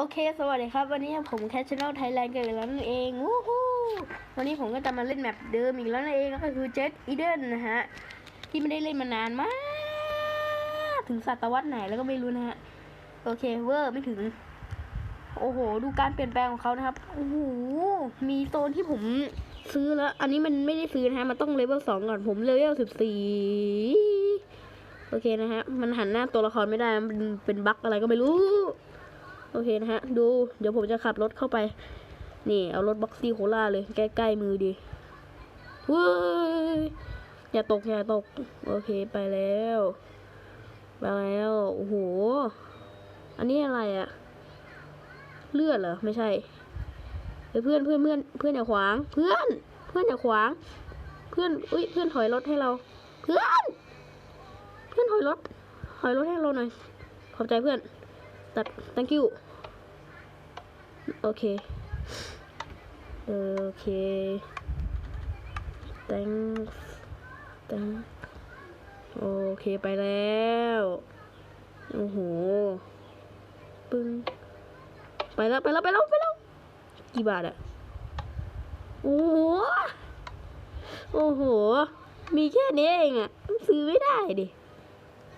โอเค สวัสดีครับ วันนี้ผมแคชช n น l ไทยแลนด์กันอีกแล้วนั่นเองวู้ฮู้วันนี้ผมก็จะมาเล่นแมปเดิมอีกแล้วนั่นเองก็คือเจ็ตอีเดนนะฮะ ที่ไม่ได้เล่นมานานมาก ถึงศตวรรษไหนแล้วก็ไม่รู้นะฮะ โอเคเวอร์ไม่ถึง โอ้โห ดูการเปลี่ยนแปลงของเขานะครับ โอ้โห มีโซนที่ผมซื้อแล้ว อันนี้มันไม่ได้ซื้อนะฮะ มันต้องเลเวลสองก่อน ผมเลเวลสิบสี่โอเคนะฮะ มันหันหน้าตัวละครไม่ได้ มันเป็นเป็นบั๊กอะไรก็ไม่รู้ โอเคนะฮะ ดู เดี๋ยวผมจะขับรถเข้าไป นี่ เอารถบ็อกซี่โคล่าเลย ใกล้ๆมือดีเว้ยอย่าตกอย่าตก โอเคไปแล้ว ไปแล้ว โอ้โห อันนี้อะไรอะเลือดเหรอ ไม่ใช่เฮ้ยเพื่อนเพื่อนเพื่อนเพื่อนอย่าขวาง เพื่อน เพื่อนอย่าขวาง เพื่อน อุ้ยเพื่อนถอยรถให้เรา เพื่อน เพื่อนถอยรถ ถอยรถให้เราหน่อย ขอบใจเพื่อน ตัด thank you โอเค โอเค thanks thanks โอเคไปแล้ว โอ้โห ปึ้ง ไปแล้ว ไปแล้ว ไปแล้ว ไปแล้ว กี่บาทอะโอ้โห โอ้โห มีแค่นี้เองอะซื้อไม่ได้ดิ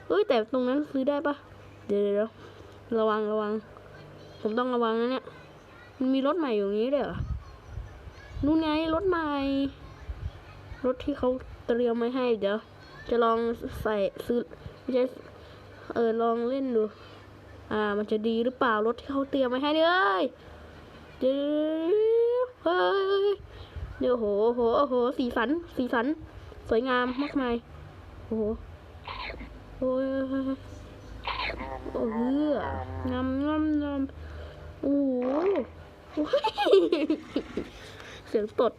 เฮ้ยแต่ตรงนั้นซื้อได้ปะเดี๋ยวเดี๋ยว ระวังระวัง ผมต้องระวังนะเนี่ย มันมีรถใหม่อยู่อย่างนี้เลยเหรอ นู่นไงรถใหม่ รถที่เขาเตรียมไว้ให้เดี๋ยว จะลองใส่ซื้อไม่ใช่เออลองเล่นดู อ่า มันจะดีหรือเปล่ารถที่เขาเตรียมไว้ให้เนี่ยเอ้ยเดี๋ยวเฮ้ยเดี๋ยวโหโหโหสีสัน สีสัน สวยงามมากมายโอ้โหโอ้ย โอ้เหืองำงำงำโอ้โหเสียงตด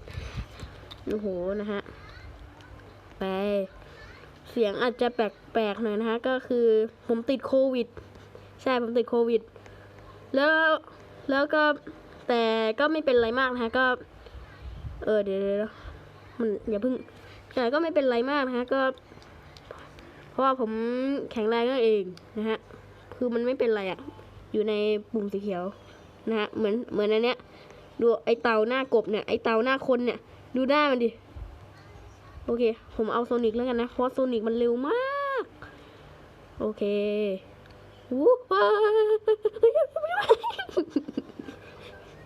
โอ้โหนะฮะ ไป เสียงอาจจะแปลกๆหน่อยนะฮะ ก็คือผมติดโควิด ใช่ ผมติดโควิด แล้ว แล้วก็ แต่ก็ไม่เป็นไรมากนะฮะ ก็ เออเดี๋ยวเดี๋ยวมันอย่าเพิ่ง แต่ก็ไม่เป็นไรมากนะฮะ ก็ เพราะว่าผมแข็งแรงนั่นเองนะฮะคือมันไม่เป็นไรอะ่ะอยู่ในปุ่มสีเขียวนะฮะเหมือนเหมือนอันเนี้ยดูไอเต่าหน้ากบเนี่ยไอเต่าหน้าคนเนี่ย ดูหน้ามันดิโอเค ผมเอาโซนิกแล้วกันนะเพราะโซนิกมันเร็วมาก โอเควู้ว้าว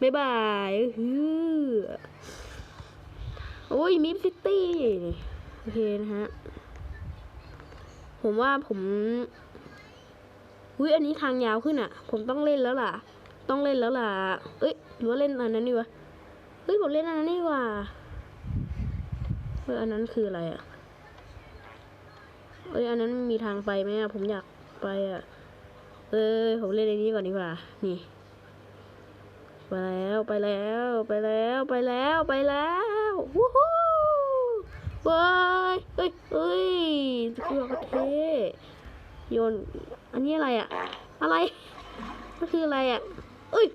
บ๊ายบายฮือโอ้ยมิฟซิตี้ โอเคนะฮะ ผมว่าผมอุ้ยอันนี้ทางยาวขึ้นอะ ผมต้องเล่นแล้วล่ะ ต้องเล่นแล้วล่ะ เอ้ยหรือว่าเล่นอันนั้นดีวะเฮ้ยผมเล่นอันนั้นดีกว่าเอออันนั้นคืออะไรอะเอ้ยอันนั้นมีทางไปไหมอะผมอยากไปอะ เอ้ยผมเล่นอันนี้ก่อนดีกว่า นี่ ไปแล้วไปแล้วไปแล้วไปแล้วไปแล้ววู้ฮู้ ว้ายเอ้ยเอ้ยเครื่องก็เท่โยน อันนี้อะไรอะอะไรมันคืออะไรอะเอ้ย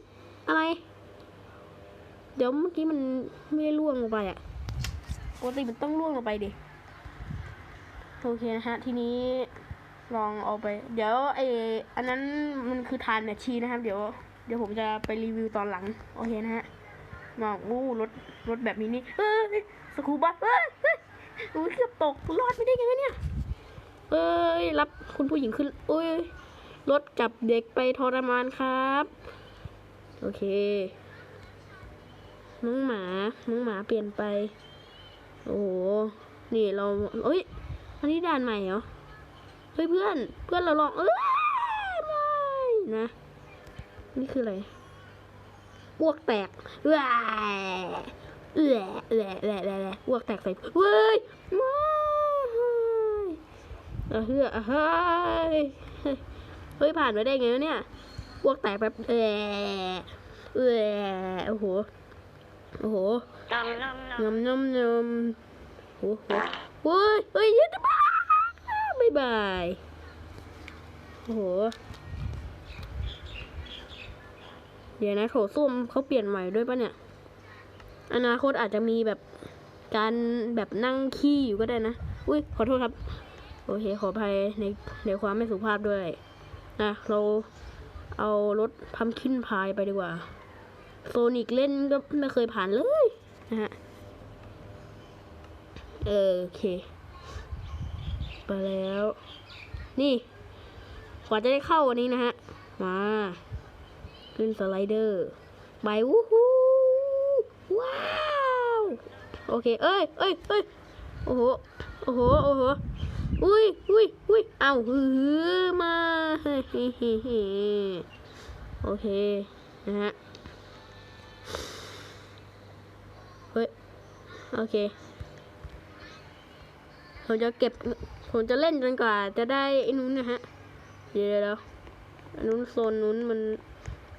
อะไร เดี๋ยวเมื่อกี้มันไม่ได้ล่วงลงไปอะปกติมันต้องล่วงลงไปดิ โอเคนะฮะ ทีนี้ลองเอาไป เดี๋ยวไออันนั้นมันคือทานเนี่ยชีนะครับ เดี๋ยว เดี๋ยวผมจะไปรีวิวตอนหลัง โอเคนะฮะมองอู้รถ รถแบบนี้นี่เฮ้ยสกูบัสเฮ้ยเฮ้ย อุ้ยเกือบตกรอดไม่ได้ไงวะเนี่ย เอ้ย รับคุณผู้หญิงขึ้นอุ้ย รถจับเด็กไปทรมานครับ โอเค น้องหมา น้องหมาเปลี่ยนไป โอ้โห นี่เราเอ้ย อันนี้ด่านใหม่เหรอ เฮ้ยเพื่อน เพื่อนเราลองเอ้ยไม่นะ นี่คืออะไรอ้วกแตกเอ้ย เอ้ยเอ้ยเอ้ยเอื้อ้วกแตกใส่เฮ้ยไม่เออเฮ้ยเฮ้ยเฮ้ยผ่านมาได้ไงวะเนี่ยอ้วกแตกแบบเอ้ยเอ้ยโอ้โหโอ้โห nom nom nom งำนมนมโอ้โหเฮ้ยเฮ้ยยึดบ้าบ๊ายบายโอ้โหเดี๋ยวนะโถส้วมเขาเปลี่ยนใหม่ด้วยปะเนี่ย อนาคตอาจจะมีแบบการแบบนั่งขี้อยู่ก็ได้นะ อุ้ยขอโทษครับ โอเค ขออภัยในในความไม่สุภาพด้วยนะเราเอารถพัมคินพายไปดีกว่าโซนิกเล่นก็ไม่เคยผ่านเลยนะฮะเออโอเค ไปแล้ว นี่ กว่าจะได้เข้าวันนี้นะฮะ มา ขึ้นสไลเดอร์ ไป วู้ฮู้ ว้าว โอเค เอ้ยเอ้ยเอ้ยโอ้โห โอ้โห โอ้โห อุ้ยอุ้ยอุ้ยเอาฮือมาโอเค นะฮะ เฮ้ย โอเค ผมจะเก็บ ผมจะเล่นจนกว่า จะได้ไอ้นู้นนะฮะ เดี๋ยวเดี๋ยวเดี๋ยวอันนู้นโซนนู้นมัน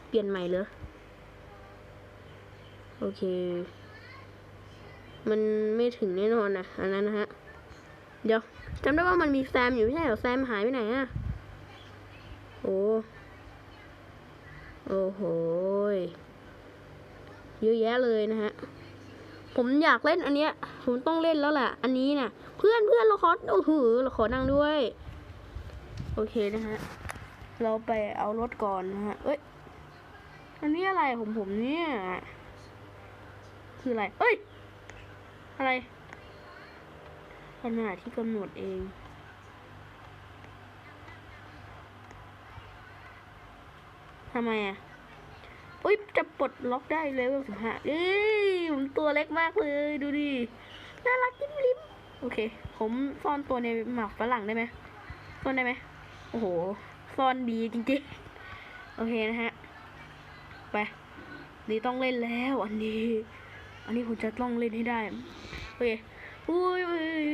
เปลี่ยนใหม่เลย โอเค มันไม่ถึงแน่นอนนะอันนั้นนะฮะ เดี๋ยวจำได้ว่ามันมีแซมอยู่ไม่ใช่เหรอแซมหายไปไหนอะโอ้โอ้โหเยอะแยะเลยนะฮะ ผมอยากเล่นอันเนี้ย ผมต้องเล่นแล้วแหละ อันนี้น่ะ เพื่อนเพื่อนเราขอโอ้โหเราขอนั่งด้วย โอเคนะฮะ เราไปเอารถก่อนนะฮะ เอ้ย อันนี้อะไรของผมเนี่ย คืออะไร เอ้ย อะไรขนาดที่กำหนดเองทำไมอะ อุ้ยจะปลดล็อกได้เลยว่าสิบห้าเอ้ยผมตัวเล็กมากเลย ดูดิ น่ารักจิ้มลิ้มโอเค ผมซ่อนตัวในหมากฝรั่งได้ไหมซ่อนได้ไหมโอ้โห ซ่อนดีจริงๆ โอเคนะฮะ ไป นี่ต้องเล่นแล้วอันนี้ อันนี้ผมจะต้องเล่นให้ได้ โอเคอุ้ยอุ้ย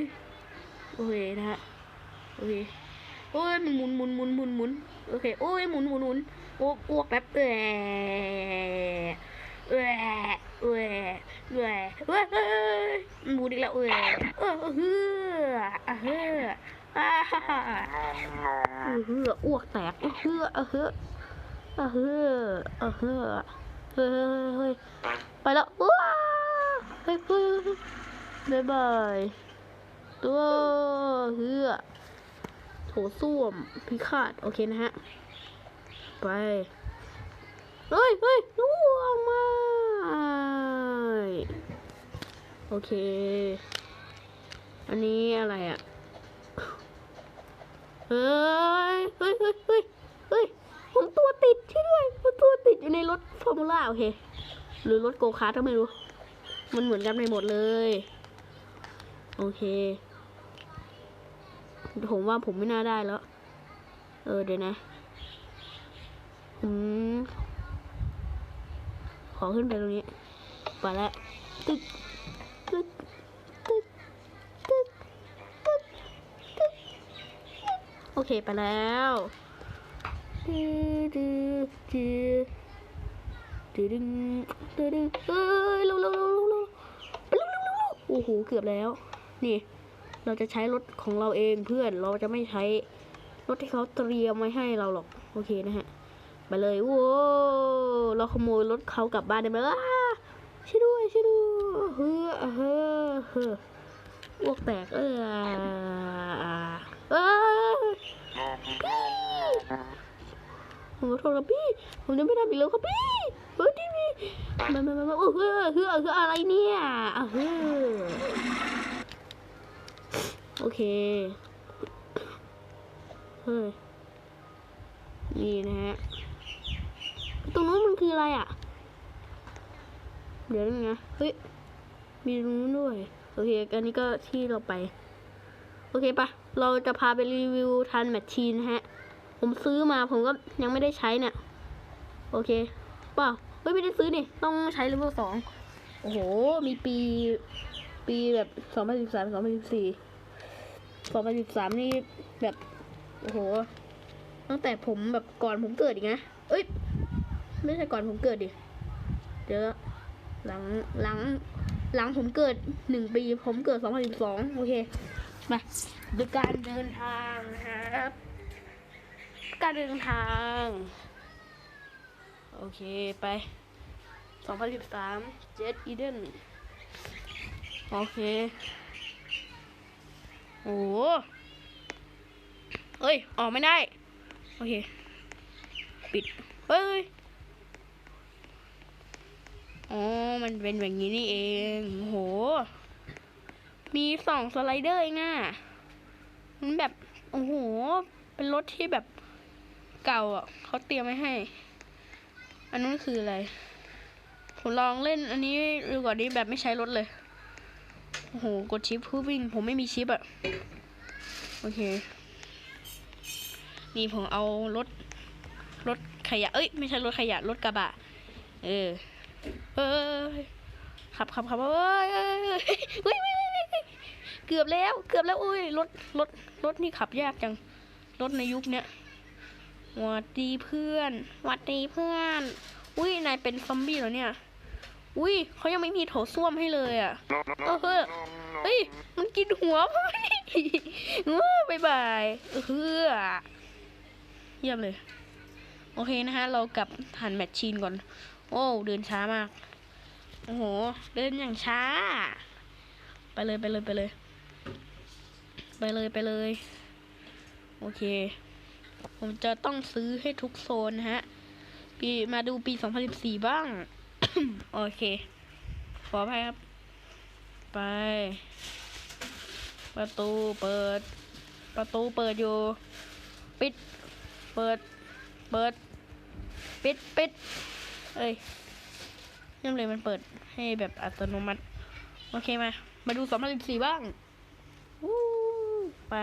โอเคนะฮะ โอเค โอ้ยมันหมุนหมุนหมุนหมุนหมุนโอเค โอ้ยหมุนหมุนหมุนโอ้อ้วกแป๊บเออเออเออเออเออเออหมุนอีกแล้วเออเออเฮืออะเฮืออ่าฮ่าฮ่าเฮืออ้วกแตกเฮือเออเฮือเออเฮือเออเฮือ ฮ้ยเฮ้ยเฮ้ยไปแล้วว้าเฮ้ยเฮ้ยเฮ้ยบายบายตัวเฮือโถส้วมพิฆาตโอเคนะฮะ ไปเฮ้ยเฮ้ยล่วงมาโอเค อันนี้อะไรอะ เฮ้ย เฮ้ยเฮ้ยเฮ้ยเฮ้ยผม ติดช่ด้วยผมตัวติดอยู่ในรถฟอร์มูล่าโอเค หรือรถโกคาร์ทก็ไม่รู้ มันเหมือนกันไปหมดเลย โอเค ผมว่าผมไม่น่าได้แล้ว เออเดี๋ยวนะผมขอขึ้นไปตรงนี้ ไปแล้วตึ๊กตึ๊กตึ๊กตึ๊กตึ๊กตึ๊กโอเคไปแล้ว ดื้อดื้อดื้อดื้อดึงดื้อดึงเอ้ยเร็วเร็วเร็วเร็วเร็วไปเร็วเร็วเร็วเร็วโอ้โหเกือบแล้ว นี่ เราจะใช้รถของเราเองเพื่อนเราจะไม่ใช้รถที่เขาเตรียมไว้ให้เราหรอกโอเคนะฮะไปเลยโว้เราขโมยรถเขากลับบ้านได้ไหมช่วยด้วยช่วยด้วยเฮ้อเฮ้อเฮ้ออ้วกแตกเออเอ้ย ผมขอโทษครับพี่ ผมจะไม่ทำอีกแล้วครับพี่เฮ้ยพี่พี่มามามามาโอ้เฮ้อเฮ้อเฮ้ออะไรเนี่ยเฮ้อโอเค เฮ้ย นี่นะฮะ ตรงนู้นมันคืออะไรอะ เดี๋ยวนะ เฮ้ย มีตรงนู้นด้วย โอเค อันนี้ก็ที่เราไป โอเคปะเราจะพาไปรีวิวทันแมชชีนนะฮะ ผมซื้อมาผมก็ยังไม่ได้ใช้เนี่ย โอเคเปล่าเฮ้ยไม่ได้ซื้อนี่ต้องใช้เลเวลสองโอ้โห มีปี ปีแบบสองพันสิบสามสองพันสิบสี่สองพันสิบสามนี่แบบ โอ้โห ตั้งแต่ผมแบบก่อนผมเกิดอีกนะเอ้ย ไม่ใช่ก่อนผมเกิดดิ เดี๋ยวหลังหลังหลังผมเกิดหนึ่งปี ผมเกิดสองพันสิบสองโอเค มาดูการเดินทางนะครับ การเดินทาง โอเคไปสองพันสิบสามเจ็ดอีเดนโอเค โอ้โหเอ้ย ออกไม่ได้ โอเค ปิด เฮ้ยอ๋อ มันเป็นแบบนี้นี่เอง โห มีสองสไลเดอร์เองอะมันแบบ โอ้โห เป็นรถที่แบบ เก่าอะเขาเตรียมไว้ให้ อันนั้นคืออะไร ผมลองเล่นอันนี้ดูก่อนนี้แบบไม่ใช้รถเลย โอ้โห กดชิปเพื่อวิ่ง ผมไม่มีชิปอะ โอเค นี่ผมเอารถ รถขยะ เอ้ย ไม่ใช่รถขยะ รถกระบะ เออ เอ้ยขับขับขับเอ้ยเอ้ยเอ้ยเฮ้ยเกือบแล้ว เกือบแล้ว อุ้ย รถ รถ รถนี่ขับยากจัง รถในยุคเนี้ย วัดดีเพื่อนหวัดดีเพื่อน อุ้ยนายเป็นซอมบี้เหรอเนี่ย อุ้ยเขายังไม่มีโถส้วมให้เลยอะเออเฮ้ยเฮ้ยมันกินหัวผมเออบายบายเออเฮ้อเยี่ยมเลย โอเคนะฮะ เรากลับหันแมชชีนก่อน โอ้เดินช้ามาก โอ้โห เดินอย่างช้า ไปเลยไปเลยไปเลย ไปเลยไปเลย โอเค ผมจะต้องซื้อให้ทุกโซนนะฮะ ปีมาดูปี 2014 บ้าง โอเค ขออภัยครับ ไป ประตูเปิด ประตูเปิดอยู่ ปิด เปิด เปิด ปิดปิดเอ้ยยังเลยมันเปิดให้แบบอัตโนมัติ โอเคมา มาดู 2014 บ้าง วู้ไป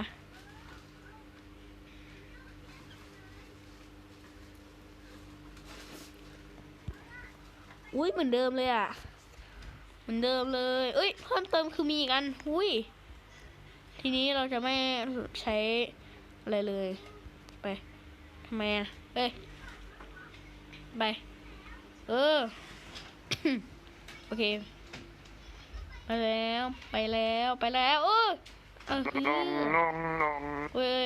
อุ้ยเหมือนเดิมเลยอะ เหมือนเดิมเลย เอ้ยเพิ่มเติมคือมีอีกอันอุ้ย ทีนี้เราจะไม่ใช้อะไรเลย ไปทำไมอะเอ้ย ไป เออ โอเค ไปแล้ว ไปแล้ว ไปแล้ว เออเออคือเว้ย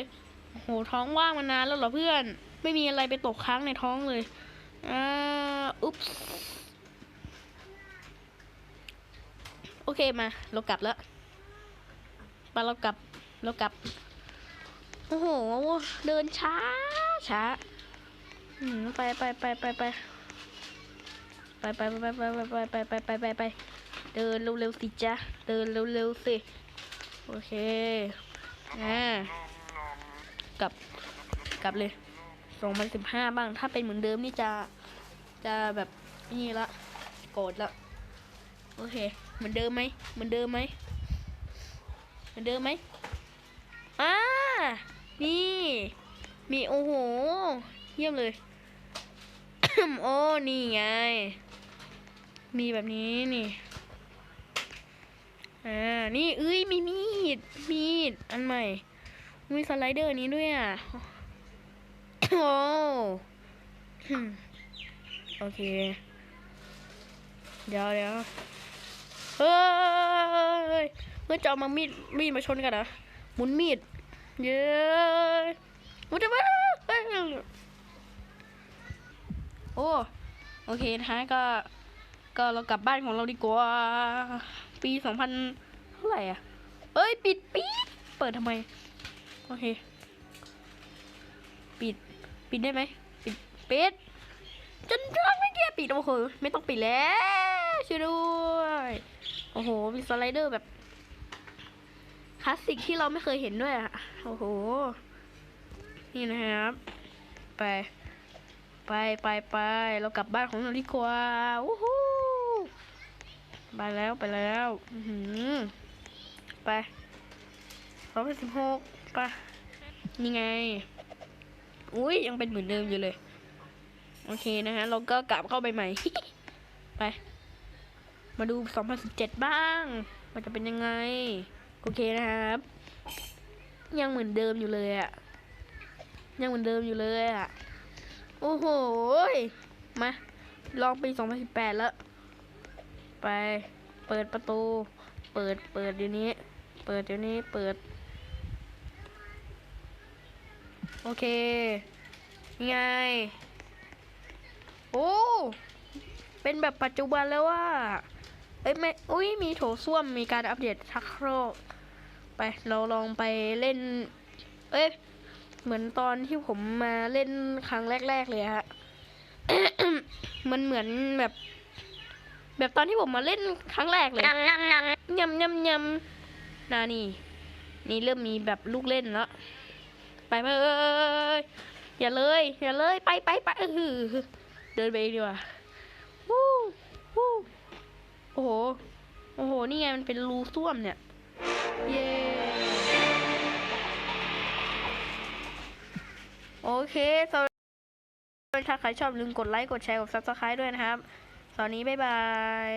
โหท้องว่างมานานแล้วเหรอเพื่อน ไม่มีอะไรไปตกค้างในท้องเลย อ่า อุ๊บส์ โอเคมา เรากลับแล้วมาเรากลับ เรากลับ โอ้โห เดินช้า ช้า อืม ไปไปไปไปไปไปไปไปไปไปไปไปไปไปไปเดินเร็วๆสิจ๊ะเดินเร็วๆสิ โอเคอ่ากลับ กลับเลยสองพันสิบห้าบ้าง ถ้าเป็นเหมือนเดิมนี่จะ จะแบบนี่ละ โกรธละ โอเค เหมือนเดิมไหมเหมือนเดิมไหมเหมือนเดิมไหมอ่านี่ มีโอ้โห เยี่ยมเลย โอ้นี่ไง มีแบบนี้นี่อ่านี่เอ้ยมีมีด มีด อันใหม่ มีสไลเดอร์นี้ด้วยอะ โอ้โอเค เดี๋ยวเดี๋ยว เฮ้ยเมื่อจะเอามามีดมีดมาชนกันเหรอหมุนมีด เย้มันจะมาเฮ้ยโอ้โอเคนะฮะก็ก็เรากลับบ้านของเราดีกว่า ปีสองพันเท่าไหร่อะ เอ้ย ปิดปิดเปิดทำไม โอเค ปิด ปิดได้ไหม ปิดปิดจนรังไม่เกียปิดโอ้โหไม่ต้องปิดแล้ว ช่วยด้วยโอ้โห มีสไลเดอร์แบบคลาสสิกที่เราไม่เคยเห็นด้วยอะโอ้โห นี่นะครับ ไป ไปไปไป เรากลับบ้านของเราดีกว่าวู้ฮู้ไปแล้วไปแล้วอือหือไปร้อยสิบหกไปนี่ไง อุ้ยยังเป็นเหมือนเดิมอยู่เลย โอเคนะฮะ เราก็กลับเข้าไปใหม่ ไป มาดู 2017 บ้าง มันจะเป็นยังไง โอเคนะครับ ยังเหมือนเดิมอยู่เลยอะยังเหมือนเดิมอยู่เลยอะโอ้โหยมา ลองปี 2018 แล้ว ไป เปิดประตู เปิด เปิดเดี๋ยวนี้ เปิดเดี๋ยวนี้ เปิด โอเคยังไง โอ้ เป็นแบบปัจจุบันแล้วว่า เอ้ยไม่อุ้ยมีโถส้วมมีการอัปเดตชักโครกไปเราลองไปเล่น เอ้ยเหมือนตอนที่ผมมาเล่นครั้งแรก ๆ เลยฮะมันเหมือนแบบ แบบตอนที่ผมมาเล่นครั้งแรกเลยนำนำนำยำยำยำนานี่ นี่เริ่มมีแบบลูกเล่นแล้วไปไปเอ้ยอย่าเลย อย่าเลยไปไปไปเออเดินไปดีกว่า อ้โห โอ้โห นี่ไงมันเป็นรูส้วมเนี่ย เย้โอเคสำหรับถ้าใครชอบลืมกดไลค์ กดแชร์ กด subscribe ด้วยนะครับ ตอนนี้ บ๊ายบาย